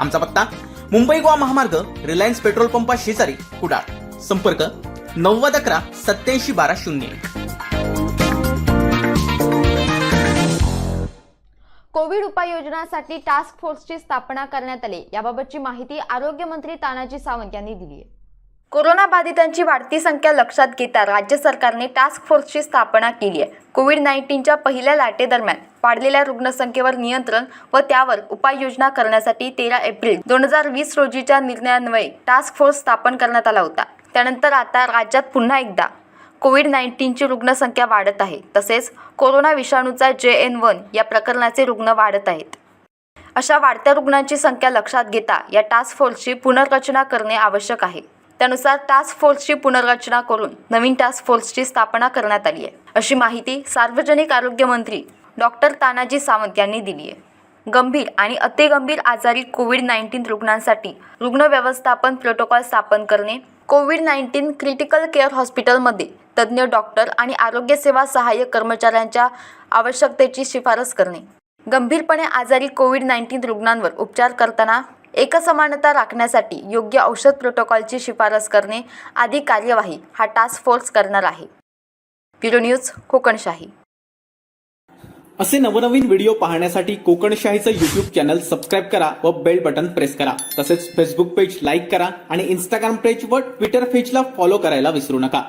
आमचा पत्ता मुंबई गोवा महामार्ग रिलायन्स पेट्रोल पंपा शेजारी कुडाळ. संपर्क नव्वद अकरा सत्याऐंशी बारा शून्य कोविड उपाययोजनासाठी टास्क फोर्सची स्थापना करण्यात आली. याबाबतची माहिती आरोग्यमंत्री तानाजी सावंत यांनी दिली आहे. कोरोना बाधितांची वाढती संख्या लक्षात घेता राज्य सरकारने टास्क फोर्सची स्थापना केली आहे. कोविड नाईन्टीनच्या पहिल्या लाटेदरम्यान वाढलेल्या रुग्णसंख्येवर नियंत्रण व त्यावर उपाययोजना करण्यासाठी तेरा एप्रिल दोन हजार वीस रोजीच्या निर्णयान्वये टास्क फोर्स स्थापन करण्यात आला होता. त्यानंतर आता राज्यात पुन्हा एकदा कोविड नाईन्टीनची रुग्णसंख्या वाढत आहे. तसेच कोरोना विषाणूचा जे एन वन या प्रकरणाचे रुग्ण वाढत आहेत. अशा वाढत्या रुग्णांची संख्या लक्षात घेता या टास्क फोर्सची पुनर्रचना करणे आवश्यक आहे. त्यानुसार टास्क फोर्सची पुनर्रचना करून नवीन टास्क फोर्सची स्थापना करण्यात आली आहे. अशी माहिती सार्वजनिक आरोग्य मंत्री डॉक्टर तानाजी सावंत यांनी दिली आहे. गंभीर आणि अतिगंभीर आजारी कोविड नाईन्टीन रुग्णांसाठी रुग्ण व्यवस्थापन प्रोटोकॉल स्थापन करणे कोविड नाईन्टीन क्रिटिकल केअर हॉस्पिटलमध्ये तज्ज्ञ डॉक्टर आणि आरोग्यसेवा सहाय्यक कर्मचाऱ्यांच्या आवश्यकतेची शिफारस करणे. गंभीरपणे आजारी कोविड नाईन्टीन रुग्णांवर उपचार करताना एकसमानता राखण्यासाठी योग्य औषध प्रोटोकॉलची शिफारस करणे आदी कार्यवाही हा टास्क फोर्स करणार आहे. Bureau news Kokanshahi. असे नवनवीन व्हिडिओ पाहण्यासाठी कोकणशाहीचं युट्यूब चॅनल सबस्क्राईब करा व बेल बटन प्रेस करा. तसेच फेसबुक पेज लाईक करा आणि इंस्टाग्राम पेज व ट्विटर पेजला फॉलो करायला विसरू नका.